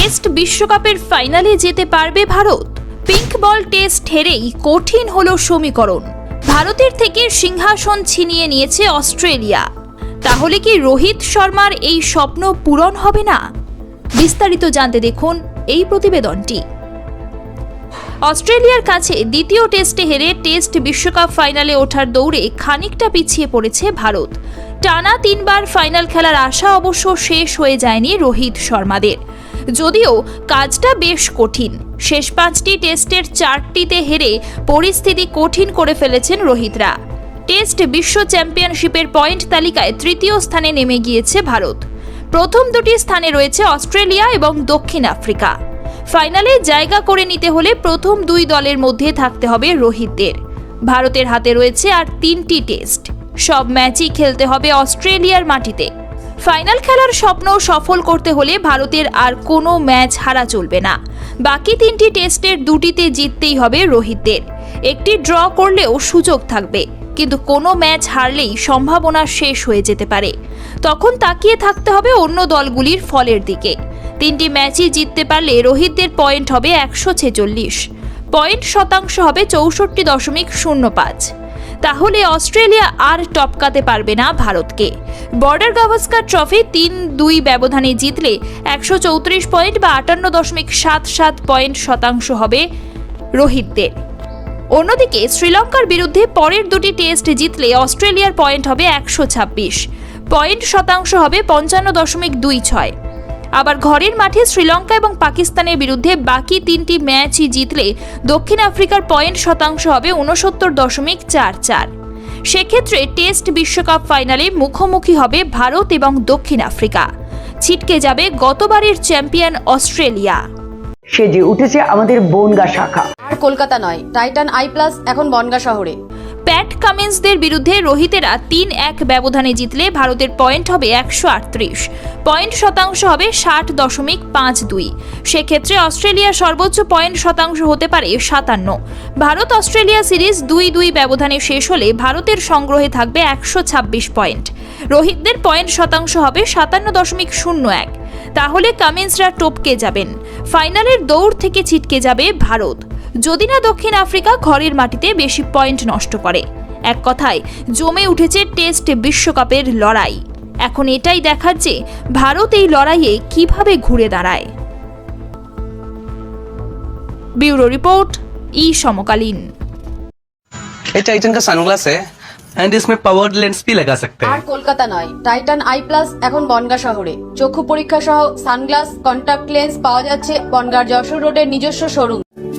Test বিশ্বকাপের ফাইনালে যেতে পারবে ভারত। পিঙ্ক বল টেস্ট হেরেই কঠিন হল সমীকরণ। ভারতের থেকে সিংহাসন ছিনিয়ে নিয়েছে অস্ট্রেলিয়া। তাহলে কি রোহিত শর্মার এই স্বপ্ন পূরণ হবে না? বিস্তারিত জানতে দেখুন এই প্রতিবেদনটি। অস্ট্রেলিয়ার কাছে দ্বিতীয় টেস্টে হেরে টেস্ট বিশ্বকাপ ফাইনালে ওঠার দৌড়ে খানিকটা পিছিয়ে পড়েছে ভারত। টানা তিনবার ফাইনাল খেলার আশা অবশ্য শেষ হয়ে যায়নি রোহিত শর্মাদের। যদিও কাজটা বেশ কঠিন। শেষ পাঁচটি টেস্টের চারটিতে হেরে পরিস্থিতি কঠিন করে ফেলেছেন রোহিতরা। টেস্ট বিশ্ব চ্যাম্পিয়নশিপের পয়েন্ট তালিকায় তৃতীয় স্থানে নেমে গিয়েছে ভারত। প্রথম দুটি স্থানে রয়েছে অস্ট্রেলিয়া এবং দক্ষিণ আফ্রিকা। ফাইনালে জায়গা করে নিতে হলে প্রথম দুই দলের মধ্যে থাকতে হবে রোহিতদের। ভারতের হাতে রয়েছে আর তিনটি টেস্ট। সব ম্যাচই খেলতে হবে অস্ট্রেলিয়ার মাটিতে। ফাইনাল খেলার স্বপ্ন সফল করতে হলে ভারতের আর কোনো ম্যাচ হারা চলবে না। বাকি তিনটি টেস্টের দুটিতে জিততেই হবে রোহিতদের। একটি ড্র করলেও সুযোগ থাকবে, কিন্তু কোনো ম্যাচ হারলেই সম্ভাবনা শেষ হয়ে যেতে পারে। তখন তাকিয়ে থাকতে হবে অন্য দলগুলির ফলের দিকে। তিনটি ম্যাচই জিততে পারলে রোহিতদের পয়েন্ট হবে একশো ছেচল্লিশ। পয়েন্ট শতাংশ হবে চৌষট্টি দশমিক শূন্য পাঁচ। তাহলে অস্ট্রেলিয়া আর টপকাতে পারবে না ভারতকে। বর্ডার গাভাস্কার ট্রফি তিন দুই ব্যবধানে জিতলে একশো চৌত্রিশ পয়েন্ট বা আটান্ন দশমিক সাত সাত পয়েন্ট শতাংশ হবে রোহিতদের। অন্যদিকে শ্রীলঙ্কার বিরুদ্ধে পরের দুটি টেস্ট জিতলে অস্ট্রেলিয়ার পয়েন্ট হবে একশো ছাব্বিশ। পয়েন্ট শতাংশ হবে পঞ্চান্ন দশমিক দুই ছয়। আবার ঘরের মাঠে শ্রীলঙ্কা এবং পাকিস্তানের বিরুদ্ধে বাকি তিনটি ম্যাচই জিতলে দক্ষিণ আফ্রিকার পয়েন্ট শতাংশ হবে উনসত্তর দশমিক চার চার। সেক্ষেত্রে টেস্ট বিশ্বকাপ ফাইনালে মুখোমুখি হবে ভারত এবং দক্ষিণ আফ্রিকা। ছিটকে যাবে গতবারের চ্যাম্পিয়ন অস্ট্রেলিয়া। সেজে উঠেছে আমাদের বনগা শাখা। আর কলকাতা নয় টাইটান আই প্লাস এখন বনগা শহরে। প্যাট কামিন্সদের বিরুদ্ধে রোহিতেরা তিন এক ব্যবধানে জিতলে ভারতের পয়েন্ট হবে একশো আটত্রিশ। পয়েন্ট শতাংশ হবে ষাট দশমিক পাঁচ দুই। সেক্ষেত্রে অস্ট্রেলিয়ার সর্বোচ্চ পয়েন্ট শতাংশ হতে পারে সাতান্ন। ভারত অস্ট্রেলিয়া সিরিজ দুই দুই ব্যবধানে শেষ হলে ভারতের সংগ্রহে থাকবে একশো ছাব্বিশ পয়েন্ট। রোহিতদের পয়েন্ট শতাংশ হবে সাতান্ন দশমিক শূন্য এক। তাহলে কামিন্সরা টপকে যাবেন। ফাইনালের দৌড় থেকে ছিটকে যাবে ভারত। যদি না দক্ষিণ আফ্রিকা ঘরের মাটিতে বেশি পয়েন্ট নষ্ট করে এক কথায় জমে উঠেছে টেস্ট বিশ্বকাপের লড়াই এখন এটাই দেখার যে ভারত এই লড়াইয়ে কিভাবে ঘুরে দাঁড়ায় ব্যুরো রিপোর্ট ই সমকালীন ये टाइटन का सनग्लास है एंड इसमें पावर्ड लेंस भी लगा सकते আর हैं কলকাতা নয় টাইটান আই প্লাস এখন বনগা শহরে চক্ষু পরীক্ষা সহ সানগ্লাস কন্টাক্ট লেন্স পাওয়া যাচ্ছে বনগার যশোর রোডের নিজস্ব শোরুম